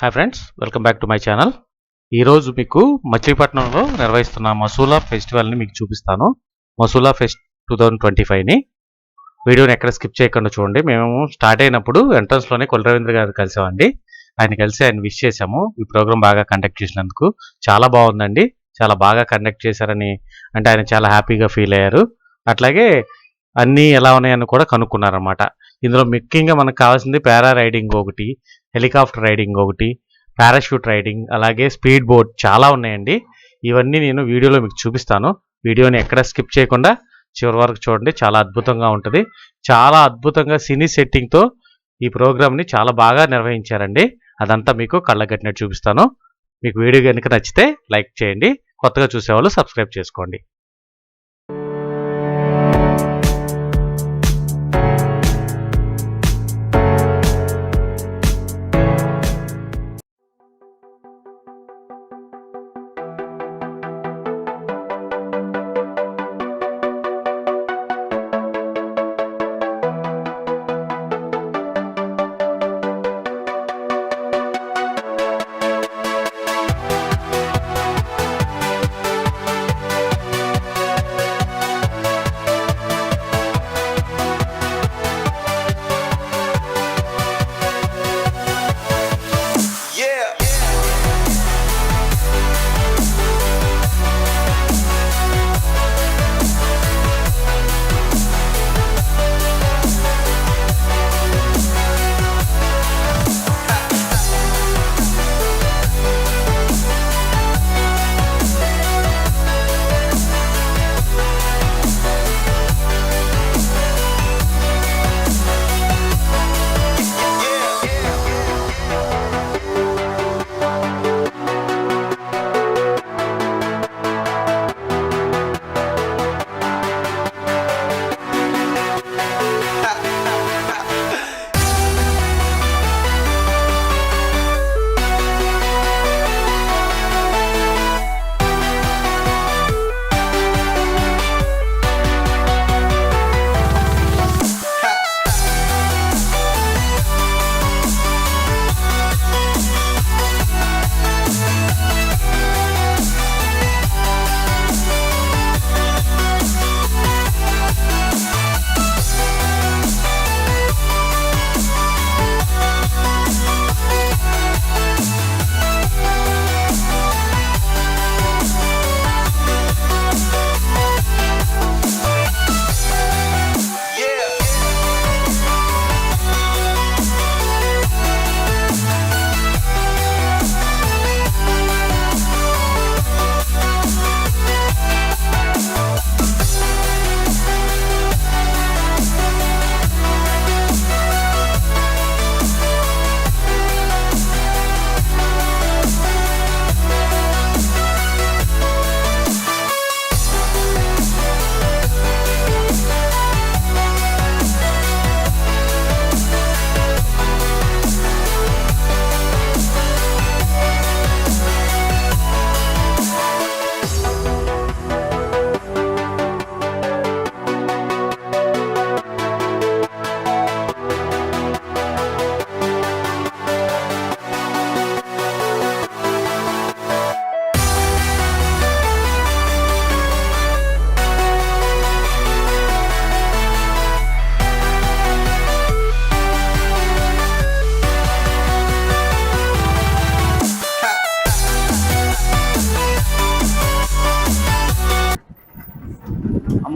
Hi friends welcome back to my channel ఈరోజు మీకు మచిలీపట్నంలో నిర్వహిస్తున్న మసూలా ఫెస్టివల్ని మీకు చూపిస్తాను. Masula fest two thousand twenty ఫైవ్ని వీడియోని ఎక్కడ స్కిప్ చేయకుండా చూడండి. మేము స్టార్ట్ అయినప్పుడు ఎంట్రన్స్లోనే కులరవీంద్ర గారు కలిసామండి. ఆయన కలిసి ఆయన విష్ చేశాము. ఈ ప్రోగ్రామ్ బాగా కండక్ట్ చేసినందుకు చాలా బాగుందండి. చాలా బాగా కండక్ట్ చేశారని అంటే ఆయన చాలా హ్యాపీగా ఫీల్ అయ్యారు. అట్లాగే అన్నీ ఎలా ఉన్నాయని కూడా కనుక్కున్నారన్నమాట. ఇందులో ముఖ్యంగా మనకు కావాల్సింది పారా రైడింగ్ ఒకటి హెలికాప్టర్ రైడింగ్ ఒకటి పారాషూట్ రైడింగ్ అలాగే స్పీడ్ బోట్ చాలా ఉన్నాయండి. ఇవన్నీ నేను వీడియోలో మీకు చూపిస్తాను. వీడియోని ఎక్కడ స్కిప్ చేయకుండా చివరి వరకు చూడండి. చాలా అద్భుతంగా ఉంటుంది. చాలా అద్భుతంగా సినీ సెట్టింగ్తో ఈ ప్రోగ్రామ్ని చాలా బాగా నిర్వహించారండి. అదంతా మీకు కళ్ళగట్టినట్టు చూపిస్తాను. మీకు వీడియో కనుక నచ్చితే లైక్ చేయండి. కొత్తగా చూసేవాళ్ళు సబ్స్క్రైబ్ చేసుకోండి.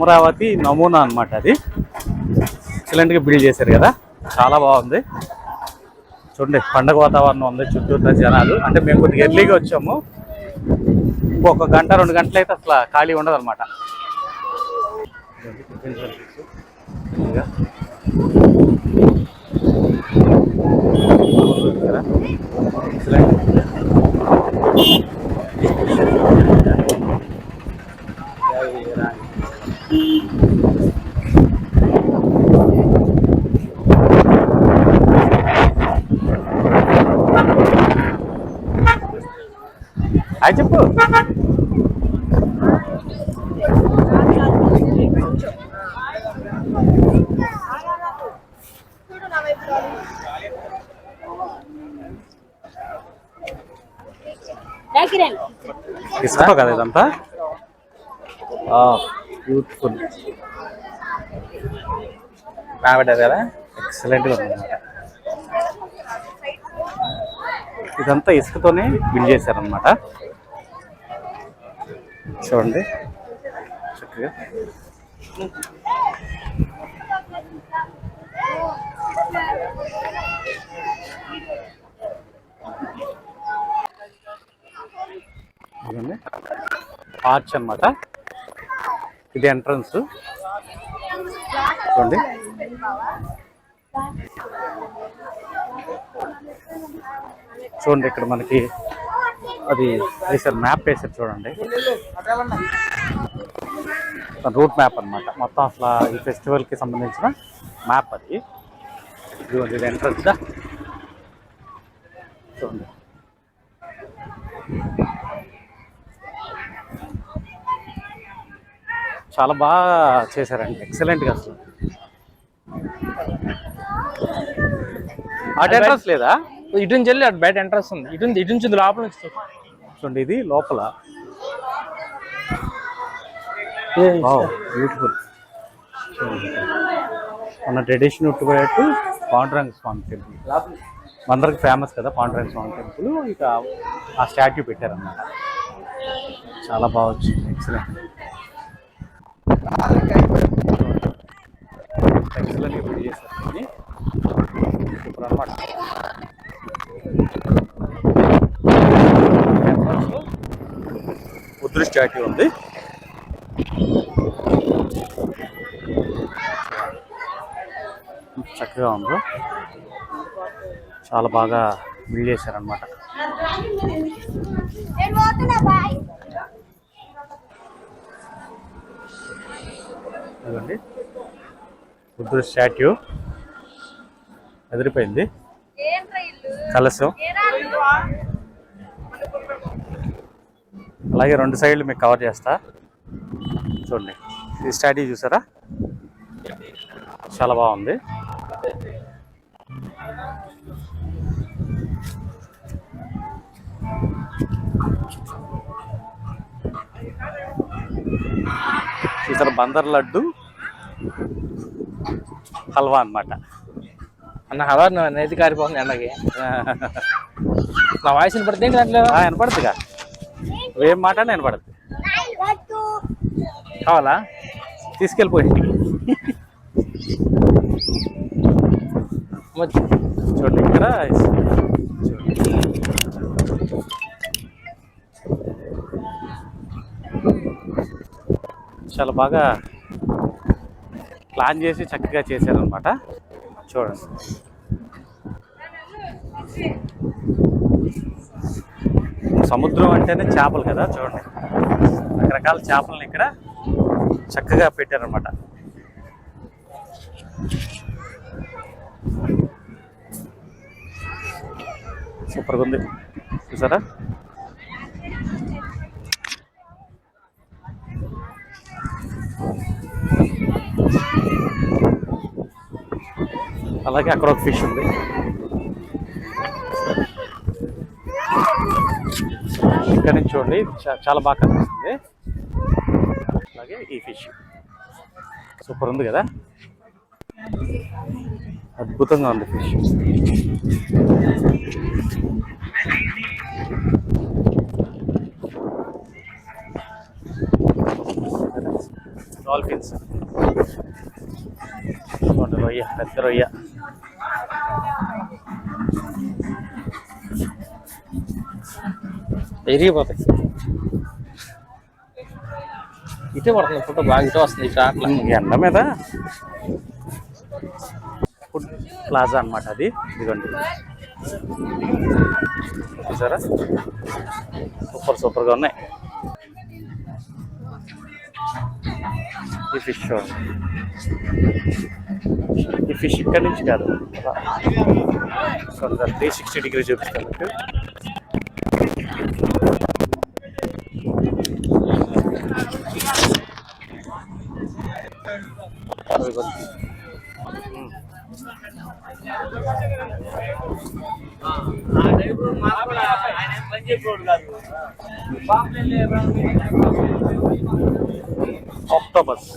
అమరావతి నమూనా అన్నమాట అది. ఎక్సలెంట్గా బిల్డ్ చేశారు కదా. చాలా బాగుంది. చూడండి పండగ వాతావరణం ఉంది చుట్టూతా జనాలు. అంటే మేము కొద్దిగా ఎర్లీగా వచ్చాము. ఇంకొక గంట రెండు గంటలు అయితే అసలు ఖాళీ ఉండదు అనమాట హాయ్ చెప్పు. ఇసుక కదా ఇదంతా? బ్యూటిఫుల్ రాబడ్డారు కదా? ఎక్సలెంట్గా ఉందన్నమాట. ఇదంతా ఇసుకతోనే బిల్డ్ చేశారనమాట చూడండి. చక్కగా. ఆర్చ్ అన్నమాట. ఇది ఎంట్రన్స్ చూడండి. చూడండి ఇక్కడ మనకి అది వేసారు మ్యాప్ వేసారు చూడండి. రూట్ మ్యాప్ అన్నమాట. మొత్తం అసలు ఈ ఫెస్టివల్కి సంబంధించిన మ్యాప్ అది. ఇది ఎంట్రన్స్ చూడండి. చాలా బాగా చేశారండి. ఎక్సలెంట్గా అసలు. అటు ఎంట్రన్స్ లేదా? ఇటు నుంచి వెళ్ళి అటు బయట ఎంట్రన్స్ ఉంది. ఇటు ఇటు నుంచి లోపల నుంచి చూడు. చూడండి ఇది లోపల. బ్యూటిఫుల్ మన ట్రెడిషన్ ఉట్టుపోయేట్టు పాండురంగ స్వామి టెంపుల్ అందరికి ఫేమస్ కదా పాండురంగ స్వామి టెంపుల్ ఇక ఆ స్టాట్యూ పెట్టారన్నమాట. చాలా బాగా వచ్చింది. ఎక్సలెంట్ ఎక్సలెంట్ ఇప్పుడు చేశారు అన్నమాట బుద్ధుడి స్టాట్యూ ఉంది. చక్కగా ఉంది. చాలా బాగా బిల్డ్ చేశారనమాట అదండి. బుద్ధుడి స్టాట్యూ. ఎదిరిపోయింది. కలశం? అలాగే రెండు సైడ్లు మీకు కవర్ చేస్తా. చూడండి. ఈ స్టాట్యూ చూసారా? చాలా బాగుంది. చూసారా బందర్ లడ్డు హల్వా అన్నమాట. అన్న హలో నైతి కారిపోతుంది ఎండకి నా వాయిస్ వినపడితే ఏంటి దాంట్లో? వినపడుతుందిగా. ఏం మాట వినపడుతుంది. కావాలా? తీసుకెళ్ళిపోయి మరి చూడండి ఇక్కడ చాలా బాగా ప్లాన్ చేసి చక్కగా చేశారనమాట చూడండి. సముద్రం అంటేనే చేపలు కదా చూడండి. రకరకాల చేపలను ఇక్కడ చక్కగా పెట్టారనమాట సూపర్గా ఉంది. చూసారా? అలాగే అక్కడ ఒక ఫిష్ ఉంది. ఇక్కడ నుంచి చూడండి చా- చాలా బాగా కనిపిస్తుంది. అలాగే ఈ ఫిష్. సూపర్ ఉంది కదా? అద్భుతంగా ఉంది ఫిష్. డాల్ఫిన్స్ చూడండి రొయ్య పెద్ద రొయ్య ఎరిగిపోతాయి ఇటే పడుతుంది ఫోటో బాగా ఇటే వస్తుంది ఇటు అట్లా ఎండ మీద? ఫుడ్ ప్లాజా అనమాట అది. ఇదిగోండి. చూసారా? సూపర్ సూపర్గా ఉన్నాయి. ఈ ఫిష్ చూడండి ఈ ఫిష్ ఇక్కడ నుంచి కాదు కొంత త్రీ సిక్స్టీ డిగ్రీ చూపిస్తాను మీకు ఆయన పని చెప్పాడు అదిగోండి. ఆక్టోబస్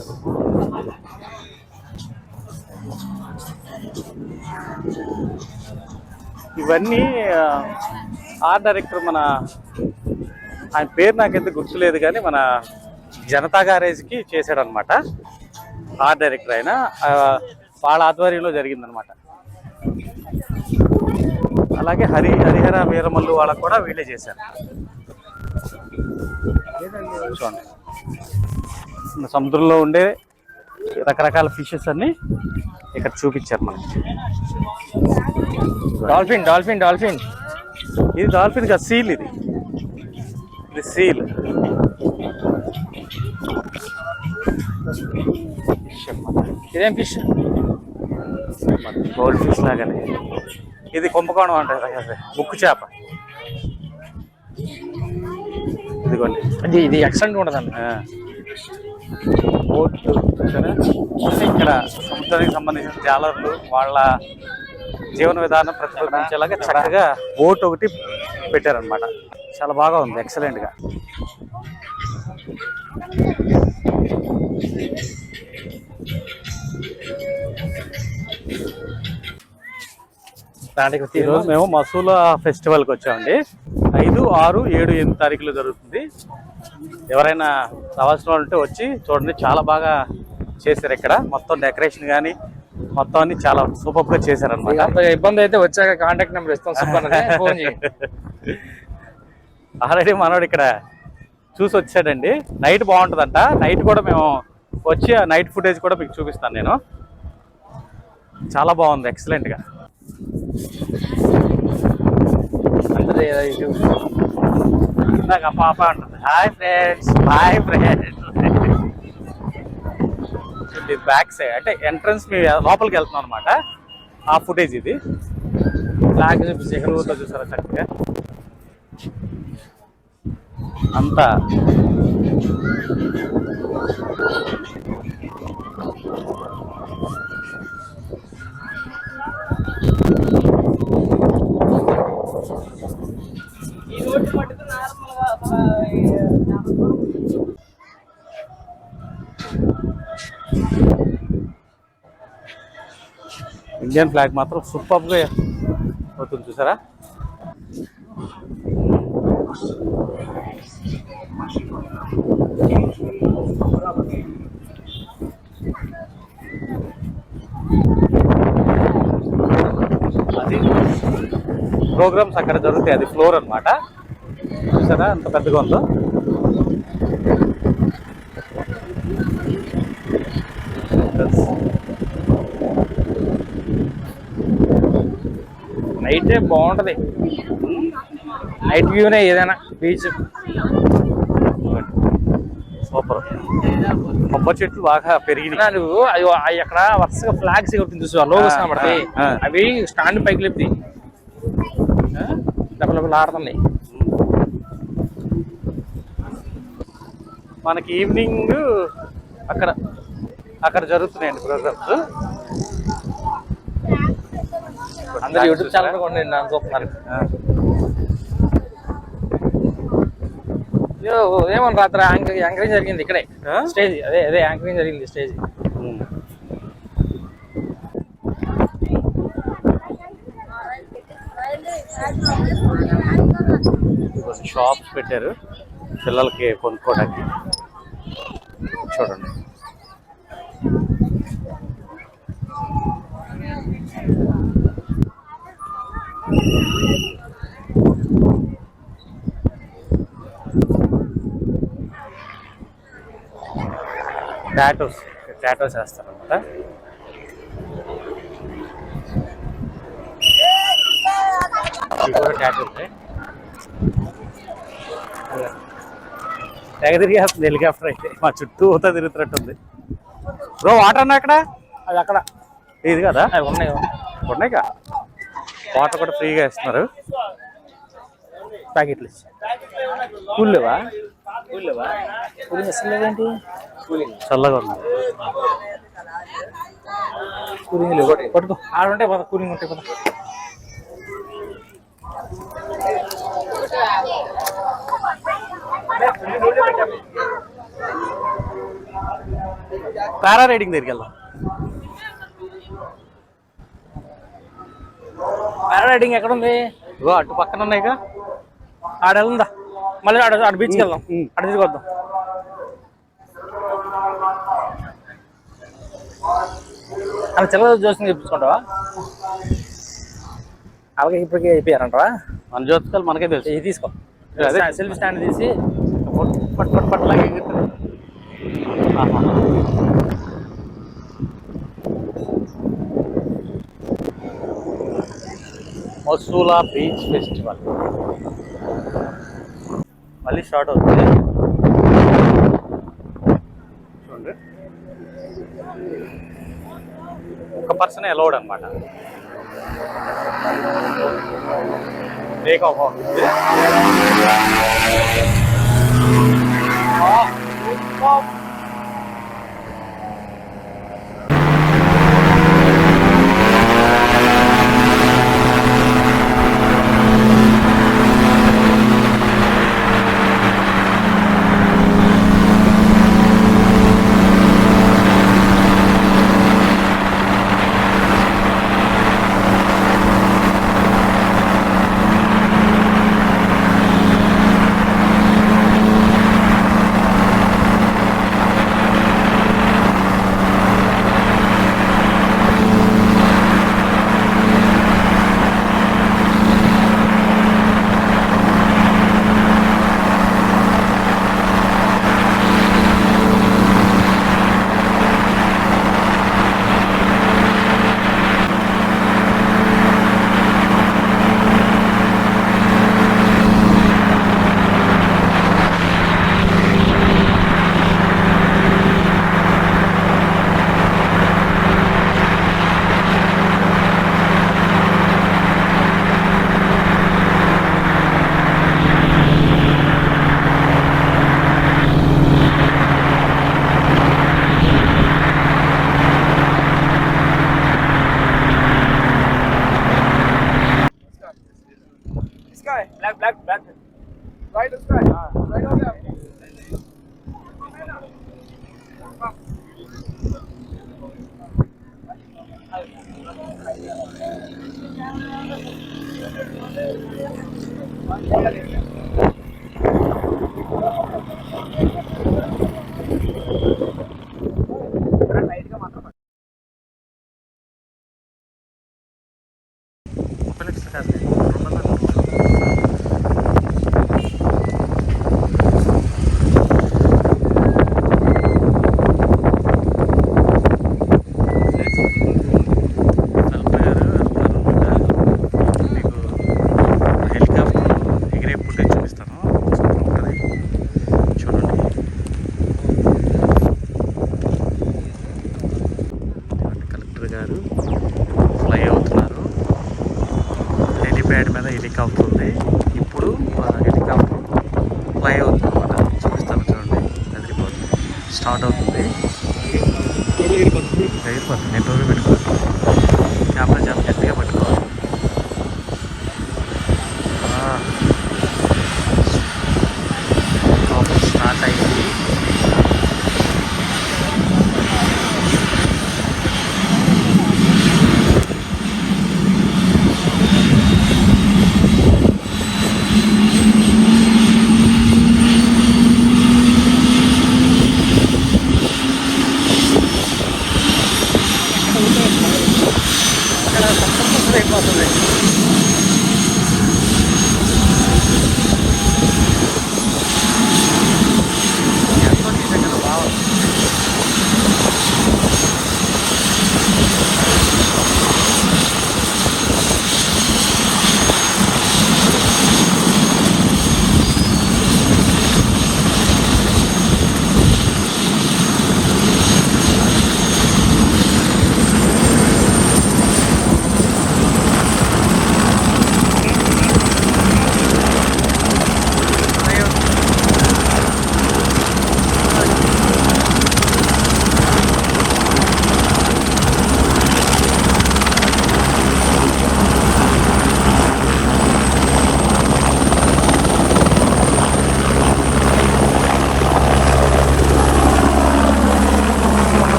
ఇవన్నీ ఆర్ట్ డైరెక్టర్ మన ఆయన పేరు నాకైతే గుర్తులేదు కానీ మన జనతా గ్యారేజ్కి చేశాడనమాట ఆర్ట్ డైరెక్టర్ ఆయన వాళ్ళ ఆధ్వర్యంలో జరిగిందనమాట అలాగే హరి హరిహర వీరమల్లు వాళ్ళకు కూడా వీళ్ళే చేశారు. చూడండి. సముద్రంలో ఉండే రకరకాల ఫిషెస్ అన్ని ఇక్కడ చూపించారు మనకి. Dolphin dolphin dolphin. ఇది డాల్ఫిన్ కాదు సీల్ ఇది. ఇది సీల్. ఇదేం ఫిష్ గోల్డ్ ఫిష్ లాగానే. ఇది కుంభకోణం అంటారు ఉక్కు చేప. ఇదిగోండి. అది ఇది ఎక్సలెంట్ ఉంటుందండి. బోట్లు ఇక్కడ సముద్రానికి సంబంధించిన జాలర్లు వాళ్ళ జీవన విధానం ప్రతిబింబించేలాగా చక్కగా బోట్ ఒకటి పెట్టారనమాట చాలా బాగా ఉంది ఎక్సలెంట్గా దానికి ఈరోజు మేము మసూలా ఫెస్టివల్కి వచ్చామండి. ఐదు ఆరు ఏడు ఎనిమిది తారీఖులో జరుగుతుంది. ఎవరైనా రావాల్సిన వాళ్ళు ఉంటే వచ్చి చూడండి చాలా బాగా చేశారు ఇక్కడ. మొత్తం డెకరేషన్ కానీ మొత్తం అన్ని చాలా సూపర్గా చేశారనమాట అంత ఇబ్బంది అయితే వచ్చాక కాంటాక్ట్ నెంబర్ ఇస్తాం సూపర్ ఫోన్ ఆల్రెడీ మనోడు ఇక్కడ చూసి వచ్చాడండి. నైట్ బాగుంటుందంట. నైట్ కూడా మేము వచ్చి ఆ నైట్ ఫుటేజ్ కూడా మీకు చూపిస్తాను నేను. చాలా బాగుంది ఎక్సలెంట్గా ఇటు ఇందాక పాప అంటుంది హాయ్ ఫ్రెండ్స్ హాయ్ ఫ్రెండ్స్ ఇది బ్యాక్ సైడ్ అంటే ఎంట్రన్స్ మీ లోపలికి వెళ్తున్నాం అనమాట ఆ ఫుటేజ్ ఇది. బ్లాక్ చూపిస్తే ఊర్లో చూసారా చక్కగా? అంతా. ఇండియన్ ఫ్లాగ్ మాత్రం సూపర్గా అవుతుంది చూసారా? అది ప్రోగ్రామ్స్ అక్కడ జరుగుతాయి అది ఫ్లోర్ అన్నమాట. చూసారా అంత పెద్దగా ఉందో? నైట్ బాగుంటది. నైట్ వ్యూనే ఏదైనా బీచ్ సూపర్. కొబ్బరి చెట్లు బాగా పెరిగినాయి. నువ్వు అవి అక్కడ వరుసగా ఫ్లాగ్స్ కొడుతుంది చూసు లోగోస్ కనబడతాయి. అవి స్టాండ్ పైకి లేపుతాయి. డబ్బులు ఆడుతున్నాయి. మనకి ఈవినింగ్ అక్కడ అక్కడ జరుగుతున్నాయండి ప్రోగ్రామ్స్ అందరు యూట్యూబ్ ఛానల్ కూడా నేను నన్ను చూస్తున్నారు ఏమన్నా రాత్రి యాంకరింగ్ జరిగింది ఇక్కడే? స్టేజ్ అదే అదే యాంకరింగ్ జరిగింది స్టేజ్. షాప్స్ పెట్టారు పిల్లలకి కొనుక్కోవడానికి. చూడండి. టాటోస్ టాటోస్ వేస్తారనమాట ఇవి కూడా టాటోస్ తెగ తిరిగేస్తుంది హెలికాప్టర్ అయితే. మా చుట్టూ ఊతా తిరుగుతున్నట్టుంది. బ్రో వాటర్ అన్న అక్కడ? అది అక్కడ. ఇది కదా? అవి ఉన్నాయి ఉన్నాయి. కదా? వాటర్ కూడా ఫ్రీగా ఇస్తున్నారు ప్యాకెట్లు కూల్లేవా కూల్లేవా చల్లగా ఉంది. కూలింగ్ పట్టుకో. ఆడుంటే పద కూలింగ్ ఉంటే పద. పారా రైడింగ్ దగ్గరికి వెళ్దాం. పారా రైడింగ్ ఎక్కడ ఉంది? అటు పక్కన ఉన్నాయిగా ఆడ వెళ్ళిందా మళ్ళీ అటు బీచ్కి వెళ్దాం. అటు తీసుకొద్దాం అలా చిల్లర జోస్ని చెప్పించుకుంటావా? అలాగే ఇప్పటికే అయిపోయారంటారా మన జోతికాలు మనకే తెలుసు. ఇది తీసుకో. సెల్ఫీ స్టాండ్ తీసి పట్ పట్ పట్ లాగే మసూలా బీచ్ ఫెస్టివల్. మళ్ళీ స్టార్ట్ అవుతుంది. పర్సన్ అలౌడ్ అనమాట టేక్ ఆఫ్ అవుతుంది 好的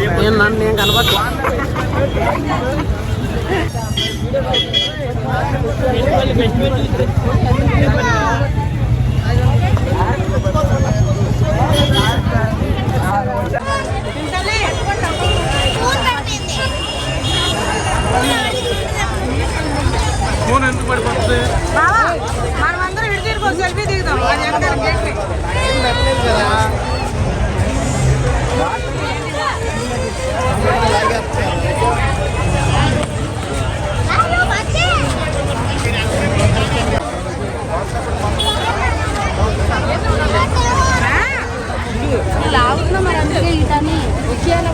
నేను నన్ను నేను కనపడలా మనమందరం ఇటు తిరిగి సెల్ఫీ దిగుదాం. అది వెనకాల గేట్ లాగుతున్నా మరి అందుకే ఇదని వచ్చేయాలి